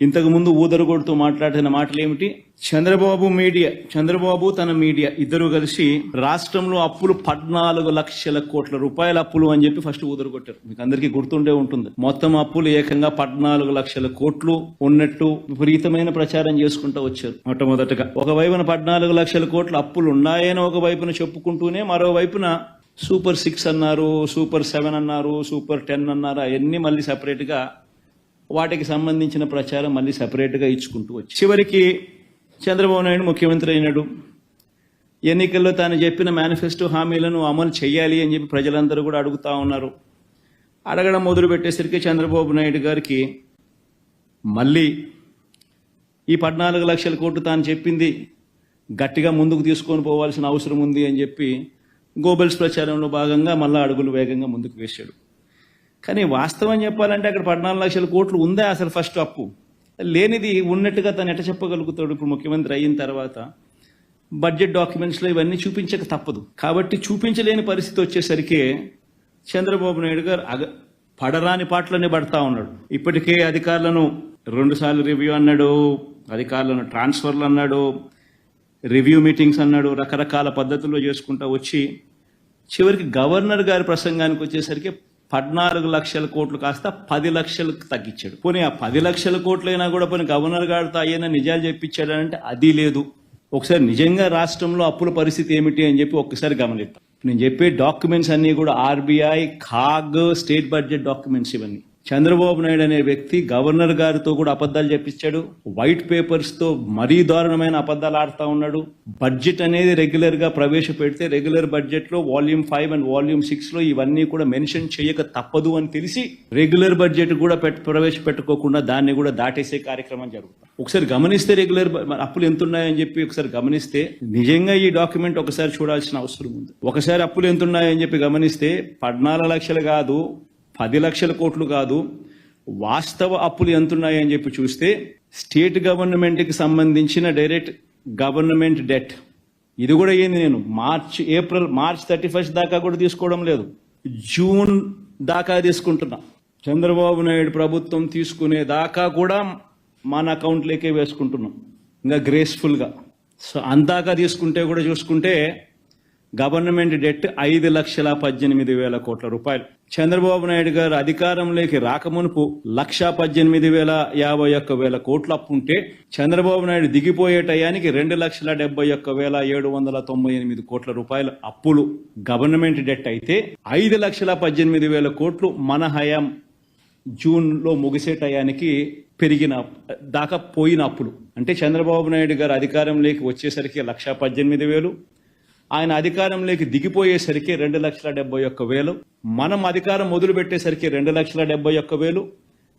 ఇంతకు ముందు ఊదరు కొడుతూ మాట్లాడిన మాటలు ఏమిటి చంద్రబాబు మీడియా చంద్రబాబు తన మీడియా ఇద్దరు కలిసి రాష్ట్రంలో అప్పులు పద్నాలుగు లక్షల కోట్ల రూపాయల అప్పులు అని చెప్పి ఫస్ట్ ఊదరు కొట్టారు మీకు అందరికీ గుర్తుండే ఉంటుంది. మొత్తం అప్పులు ఏకంగా పద్నాలుగు లక్షల కోట్లు ఉన్నట్టు విపరీతమైన ప్రచారం చేసుకుంటూ వచ్చారు మొట్టమొదటగా. ఒకవైపున పద్నాలుగు లక్షల కోట్ల అప్పులు ఉన్నాయని ఒక వైపున చెప్పుకుంటూనే మరోవైపున సూపర్ సిక్స్ అన్నారు సూపర్ సెవెన్ అన్నారు సూపర్ టెన్ అన్నారు అవన్నీ మళ్ళీ separate గా వాటికి సంబంధించిన ప్రచారం మళ్ళీ సపరేట్గా ఇచ్చుకుంటూ వచ్చి చివరికి చంద్రబాబు నాయుడు ముఖ్యమంత్రి అయినాడు. ఎన్నికల్లో తాను చెప్పిన మేనిఫెస్టో హామీలను అమలు చేయాలి అని చెప్పి ప్రజలందరూ కూడా అడుగుతా ఉన్నారు. అడగడం మొదలు పెట్టేసరికి చంద్రబాబు నాయుడు గారికి మళ్ళీ ఈ పద్నాలుగు లక్షల కోట్లు తాను చెప్పింది గట్టిగా ముందుకు తీసుకొని పోవాల్సిన అవసరం ఉంది అని చెప్పి గోబెల్స్ ప్రచారంలో భాగంగా మళ్ళీ అడుగులు వేగంగా ముందుకు వేశాడు. కానీ వాస్తవం చెప్పాలంటే అక్కడ పద్నాలుగు లక్షల కోట్లు ఉందా అసలు ఫస్ట్ అప్పు? లేనిది ఉన్నట్టుగా తను ఎట చెప్పగలుగుతాడు ఇప్పుడు ముఖ్యమంత్రి అయిన తర్వాత? బడ్జెట్ డాక్యుమెంట్స్లో ఇవన్నీ చూపించక తప్పదు. కాబట్టి చూపించలేని పరిస్థితి వచ్చేసరికి చంద్రబాబు నాయుడు గారు అగ పడరాని పాటలనే పడతా ఉన్నాడు. ఇప్పటికే అధికారులను రెండుసార్లు రివ్యూ అన్నాడు అధికారులను ట్రాన్స్ఫర్లు అన్నాడు రివ్యూ మీటింగ్స్ అన్నాడు రకరకాల పద్ధతుల్లో చేసుకుంటా వచ్చి చివరికి గవర్నర్ గారి ప్రసంగానికి వచ్చేసరికి పద్నాలుగు లక్షల కోట్లు కాస్త పది లక్షలకు తగ్గించాడు. పోనీ ఆ పది లక్షల కోట్లైనా కూడా పోనీ గవర్నర్ గారితో అయ్యైనా నిజాలు చెప్పించాడంటే అది లేదు. ఒకసారి నిజంగా రాష్ట్రంలో అప్పుల పరిస్థితి ఏమిటి అని చెప్పి ఒక్కసారి గమనిద్దాం. నేను చెప్పే డాక్యుమెంట్స్ అన్నీ కూడా RBI CAG state budget documents ఇవన్నీ. చంద్రబాబు నాయుడు అనే వ్యక్తి గవర్నర్ గారితో కూడా అబద్ధాలు చెప్పించాడు. వైట్ పేపర్స్తో మరీ దారుణమైన అబద్ధాలు ఆడుతా ఉన్నాడు. బడ్జెట్ అనేది రెగ్యులర్గా ప్రవేశపెడితే రెగ్యులర్ బడ్జెట్లో వాల్యూమ్ ఫైవ్ అండ్ వాల్యూమ్ సిక్స్లో ఇవన్నీ కూడా మెన్షన్ చేయక తప్పదు అని తెలిసి రెగ్యులర్ బడ్జెట్ కూడా ప్రవేశపెట్టుకోకుండా దాన్ని కూడా దాటేసే కార్యక్రమం జరుగుతుంది. ఒకసారి గమనిస్తే రెగ్యులర్ అప్పులు ఎంత ఉన్నాయని చెప్పి ఒకసారి గమనిస్తే నిజంగా ఈ డాక్యుమెంట్ ఒకసారి చూడాల్సిన అవసరం ఉంది. ఒకసారి అప్పులు ఎంత ఉన్నాయని చెప్పి గమనిస్తే పద్నాలుగు లక్షలు కాదు పది లక్షల కోట్లు కాదు వాస్తవ అప్పులు ఎంతున్నాయని చెప్పి చూస్తే స్టేట్ గవర్నమెంట్కి సంబంధించిన డైరెక్ట్ గవర్నమెంట్ డెట్. ఇది కూడా ఏంది నేను? March April March thirty first దాకా కూడా తీసుకోవడం లేదు. జూన్ దాకా తీసుకుంటున్నా. చంద్రబాబు నాయుడు ప్రభుత్వం తీసుకునే దాకా కూడా మన అకౌంట్లోకే వేసుకుంటున్నాం. ఇంకా గ్రేస్ఫుల్గా సో అందాక తీసుకుంటే కూడా చూసుకుంటే గవర్నమెంట్ డెట్ ఐదు లక్షల పద్దెనిమిది వేల కోట్ల రూపాయలు. చంద్రబాబు నాయుడు గారు అధికారంలోకి రాకమునుపు లక్ష పద్దెనిమిది వేల యాభై ఒక్క వేల కోట్ల అప్పు ఉంటే చంద్రబాబు నాయుడు దిగిపోయే టయానికి రెండు లక్షల డెబ్బై ఒక్క వేల ఏడు వందల తొంభై ఎనిమిది కోట్ల రూపాయల అప్పులు. గవర్నమెంట్ డెట్ అయితే ఐదు లక్షల పద్దెనిమిది వేల కోట్లు మన హయాం జూన్లో ముగిసే టయానికి పెరిగిన దాకా పోయిన అప్పులు. అంటే చంద్రబాబు నాయుడు గారు అధికారంలోకి వచ్చేసరికి లక్ష పద్దెనిమిది వేలు ఆయన అధికారంలోకి దిగిపోయేసరికి రెండు లక్షల డెబ్బై ఒక్క వేలు. మనం అధికారం మొదలు పెట్టేసరికి రెండు లక్షల డెబ్బై ఒక్క వేలు.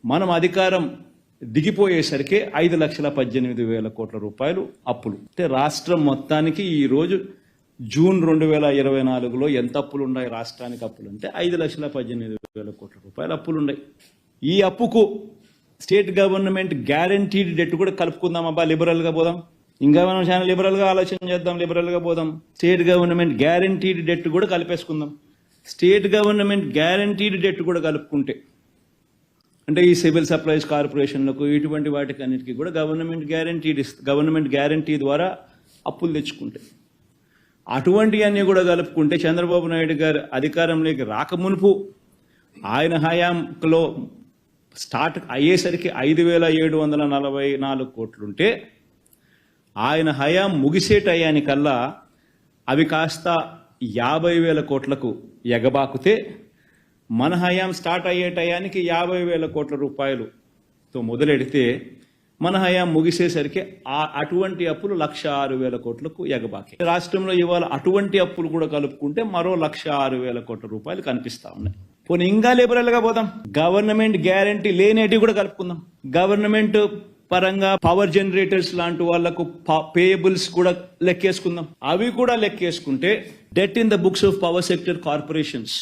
మనం అధికారం దిగిపోయేసరికి ఐదు లక్షల పద్దెనిమిది వేల కోట్ల రూపాయలు అప్పులు. అంటే రాష్ట్రం మొత్తానికి ఈ రోజు జూన్ రెండు వేల ఇరవై నాలుగులో ఎంత అప్పులు ఉన్నాయి? రాష్ట్రానికి అప్పులు అంటే ఐదు లక్షల పద్దెనిమిది వేల కోట్ల రూపాయలు అప్పులు ఉన్నాయి. ఈ అప్పుకు స్టేట్ గవర్నమెంట్ గ్యారంటీడ్ డెట్ కూడా కలుపుకుందాం అబ్బా పోదాం. ఇంకా మనం చాలా లిబరల్గా ఆలోచన చేద్దాం లిబరల్గా పోదాం. స్టేట్ గవర్నమెంట్ గ్యారంటీడ్ డెట్ కూడా కలిపేసుకుందాం. స్టేట్ గవర్నమెంట్ గ్యారంటీడ్ డెట్ కూడా కలుపుకుంటే అంటే ఈ సివిల్ సప్లైస్ కార్పొరేషన్లకు ఇటువంటి వాటికి అన్నిటికీ కూడా గవర్నమెంట్ గ్యారంటీ గవర్నమెంట్ గ్యారంటీ ద్వారా అప్పులు తెచ్చుకుంటే అటువంటివన్నీ కూడా కలుపుకుంటే చంద్రబాబు నాయుడు గారు అధికారంలోకి రాకమునుపు ఆయన హయాంలో స్టార్ట్ అయ్యేసరికి ఐదు వేల ఏడు వందల నలభై నాలుగు కోట్లుంటే ఆయన హయాం ముగిసే టయానికల్లా అవి కాస్త యాభై వేల కోట్లకు ఎగబాకుతే మన హయాం స్టార్ట్ అయ్యే టయానికి యాభై వేల కోట్ల రూపాయలుతో మొదలెడితే మన హయాం ముగిసేసరికి ఆ అటువంటి అప్పులు లక్ష ఆరు వేల కోట్లకు ఎగబాకి. రాష్ట్రంలో ఇవాళ అటువంటి అప్పులు కూడా కలుపుకుంటే మరో లక్ష ఆరు వేల కోట్ల రూపాయలు కనిపిస్తా ఉన్నాయి. పోనీ ఇంకా లిబరల్గా పోదాం. గవర్నమెంట్ గ్యారంటీ లేనేటివి కూడా కలుపుకుందాం. గవర్నమెంట్ పరంగా పవర్ జనరేటర్స్ లాంటి వాళ్ళకు పేయబుల్స్ కూడా లెక్కేసుకుందాం. అవి కూడా లెక్కేసుకుంటే debt in the books of power sector corporations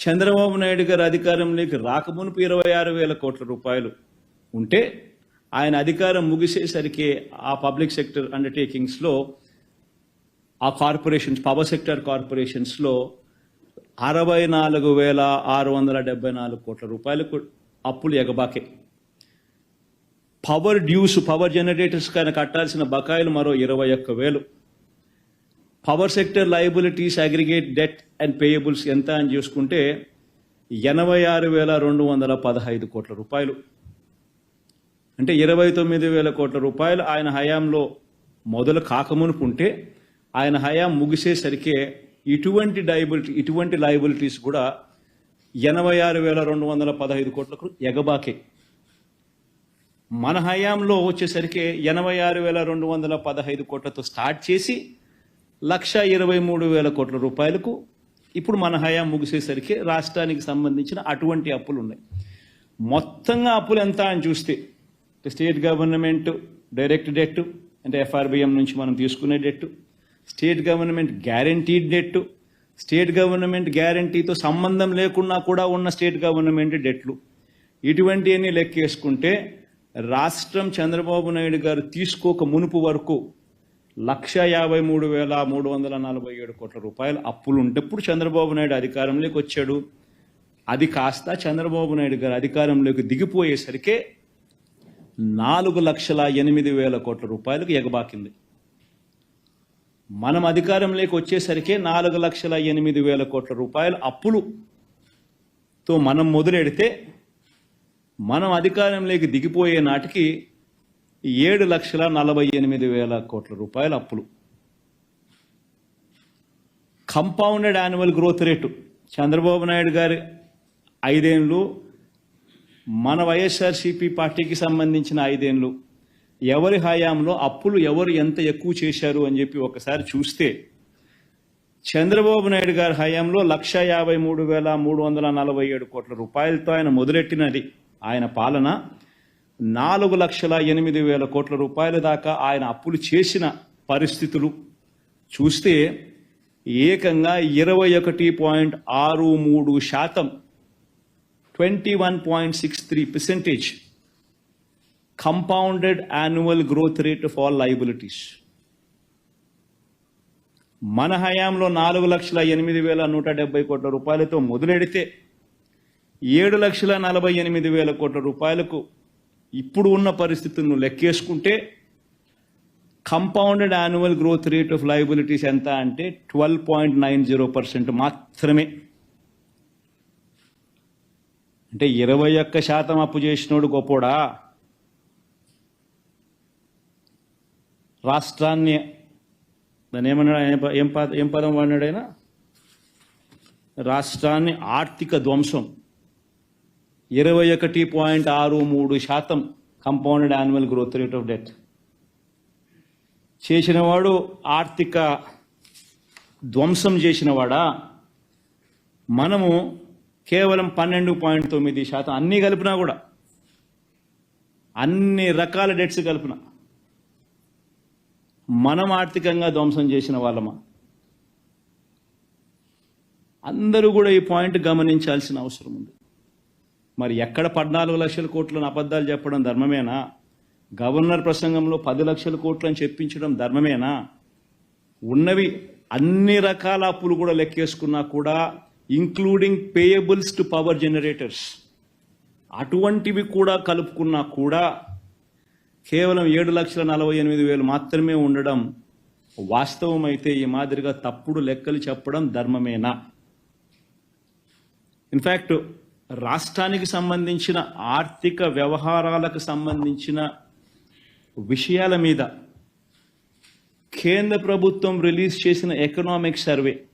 Chandrababu Naidu గారు అధికారంలోకి రాకమునుపు ఇరవై ఆరు వేల కోట్ల రూపాయలు ఉంటే ఆయన అధికారం ముగిసేసరికి ఆ పబ్లిక్ సెక్టర్ అండర్టేకింగ్స్లో ఆ కార్పొరేషన్స్ పవర్ సెక్టర్ కార్పొరేషన్స్లో అరవై నాలుగు వేల ఆరు వందల డెబ్బై నాలుగు కోట్ల రూపాయలకు అప్పులు ఎగబాకే. పవర్ డ్యూస్ పవర్ జనరేటర్స్ కానీ కట్టాల్సిన బకాయిలు మరో ఇరవై ఒక్క వేలు. Power sector liabilities aggregate debt and payables ఎంత అని చూసుకుంటే ఎనభై ఆరు వేల రెండు వందల పదహైదు కోట్ల రూపాయలు. అంటే ఇరవై తొమ్మిది వేల కోట్ల రూపాయలు ఆయన హయాంలో మొదలు కాకమునుపు ఉంటే ఆయన హయాం ముగిసేసరికే ఇటువంటి డైబిలిటీ ఇటువంటి లయబిలిటీస్ కూడా ఎనభై ఆరు వేల రెండు వందల పదహైదు కోట్లకు ఎగబాకే. మన హయాంలో వచ్చేసరికి ఎనభై ఆరు వేల రెండు వందల పదహైదు కోట్లతో స్టార్ట్ చేసి లక్ష ఇరవై మూడు వేల కోట్ల రూపాయలకు ఇప్పుడు మన హయాం ముగిసేసరికి రాష్ట్రానికి సంబంధించిన అటువంటి అప్పులు ఉన్నాయి. మొత్తంగా అప్పులు ఎంత అని చూస్తే స్టేట్ గవర్నమెంట్ డైరెక్ట్ డెట్ అంటే ఎఫ్ఆర్బిఎం నుంచి మనం తీసుకునే debt state government guaranteed debt state government గ్యారంటీతో సంబంధం లేకుండా కూడా ఉన్న స్టేట్ గవర్నమెంట్ డెట్లు. ఇటువంటివన్నీ లెక్కేసుకుంటే రాష్ట్రం చంద్రబాబు నాయుడు గారు తీసుకోక మునుపు వరకు లక్ష యాభై మూడు వేల మూడు వందల నలభై ఏడు కోట్ల రూపాయలు అప్పులు ఉంటప్పుడు చంద్రబాబు నాయుడు అధికారంలోకి వచ్చాడు. అది కాస్త చంద్రబాబు నాయుడు గారు అధికారంలోకి దిగిపోయేసరికే నాలుగు లక్షల ఎనిమిది వేల కోట్ల రూపాయలకు ఎగబాకింది. మనం అధికారంలోకి వచ్చేసరికి నాలుగు లక్షల ఎనిమిది వేల కోట్ల రూపాయల అప్పులుతో మనం మొదలెడితే మనం అధికారంలోకి దిగిపోయే నాటికి ఏడు లక్షల నలభై ఎనిమిది వేల కోట్ల రూపాయల అప్పులు. Compounded annual growth rate. Chandrababu Naidu గారి ఐదేళ్ళు మన వైఎస్ఆర్సీపీ పార్టీకి సంబంధించిన ఐదేళ్ళు ఎవరి హయాంలో అప్పులు ఎవరు ఎంత ఎక్కువ చేశారు అని చెప్పి ఒకసారి చూస్తే చంద్రబాబు నాయుడు గారి హయాంలో లక్ష యాభై మూడు వేల మూడు వందల నలభై ఏడు కోట్ల రూపాయలతో ఆయన మొదలెట్టినది. ఆయన పాలన నాలుగు లక్షల ఎనిమిది వేల కోట్ల రూపాయల దాకా ఆయన అప్పులు చేసిన పరిస్థితులు చూస్తే ఏకంగా ఇరవై ఒకటి పాయింట్ ఆరు మూడు శాతం twenty one point six three percentage compounded annual growth rate of all liabilities మన హయాంలో నాలుగు లక్షల ఎనిమిది వేల నూట డెబ్బై కోట్ల రూపాయలతో మొదలెడితే ఏడు లక్షల నలభై ఎనిమిది వేల కోట్ల రూపాయలకు ఇప్పుడు ఉన్న పరిస్థితులను లెక్కేసుకుంటే compounded annual growth rate of liabilities ఎంత అంటే twelve point nine zero percent మాత్రమే. అంటే ఇరవై ఒక్క శాతం అప్పు చేసినోడు గొప్పోడా? రాష్ట్రాన్ని దాన్ని ఏమన్నాడు ఏం పద ఏం పదం వాడినాడు ఆయన? రాష్ట్రాన్ని ఆర్థిక ధ్వంసం. ఇరవై ఒకటి పాయింట్ ఆరు మూడు శాతం compounded annual growth rate of debt చేసినవాడు ఆర్థిక ధ్వంసం చేసినవాడా? మనము కేవలం పన్నెండు పాయింట్ తొమ్మిది శాతం అన్నీ కలిపినా కూడా అన్ని రకాల డెట్స్ కలిపిన మనం ఆర్థికంగా ధ్వంసం చేసిన వాళ్ళమా? అందరూ కూడా ఈ పాయింట్ గమనించాల్సిన అవసరం ఉంది. మరి ఎక్కడ పద్నాలుగు లక్షల కోట్లను అబద్ధాలు చెప్పడం ధర్మమేనా? గవర్నర్ ప్రసంగంలో పది లక్షల కోట్లు అని చెప్పించడం ధర్మమేనా? ఉన్నవి అన్ని రకాల అప్పులు కూడా లెక్కేసుకున్నా కూడా including payables to power generators అటువంటివి కూడా కలుపుకున్నా కూడా కేవలం ఏడు లక్షల నలభై ఎనిమిది వేలు మాత్రమే ఉండడం వాస్తవమైతే ఈ మాదిరిగా తప్పుడు లెక్కలు చెప్పడం ధర్మమేనా? ఇన్ఫ్యాక్ట్ రాష్ట్రానికి సంబంధించిన ఆర్థిక వ్యవహారాలకు సంబంధించిన విషయాల మీద కేంద్ర ప్రభుత్వం రిలీజ్ చేసిన economic survey.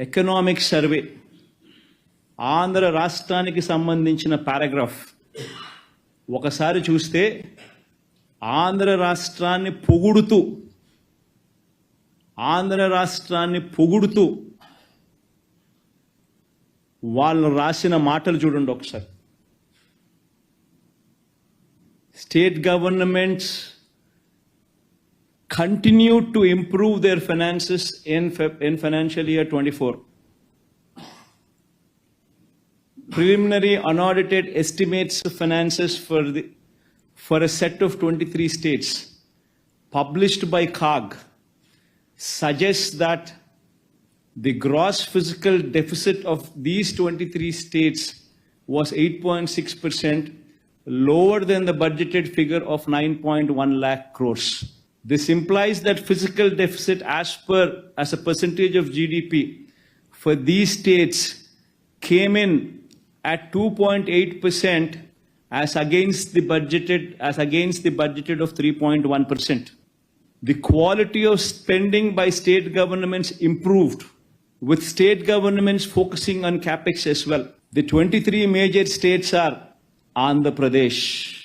Economic survey. Andhra రాష్ట్రానికి సంబంధించిన పారాగ్రాఫ్. ఒకసారి చూస్తే ఆంధ్ర రాష్ట్రాన్ని పొగుడుతూ ఆంధ్ర రాష్ట్రాన్ని పొగుడుతూ వాళ్ళు రాసిన మాటలు చూడండి ఒకసారి state governments continue to improve their finances in in financial year twenty four preliminary unaudited estimates of finances for the for a set of 23 states published by COG suggests that the gross physical deficit of these 23 states was 8.6% lower than the budgeted figure of 9.1 lakh crores. This implies that physical deficit as per as a percentage of GDP for these states came in at 2.8% as against the budgeted as against the budgeted of 3.1%. The quality of spending by state governments improved, with state governments focusing on capex as well. The 23 major states are Andhra Pradesh,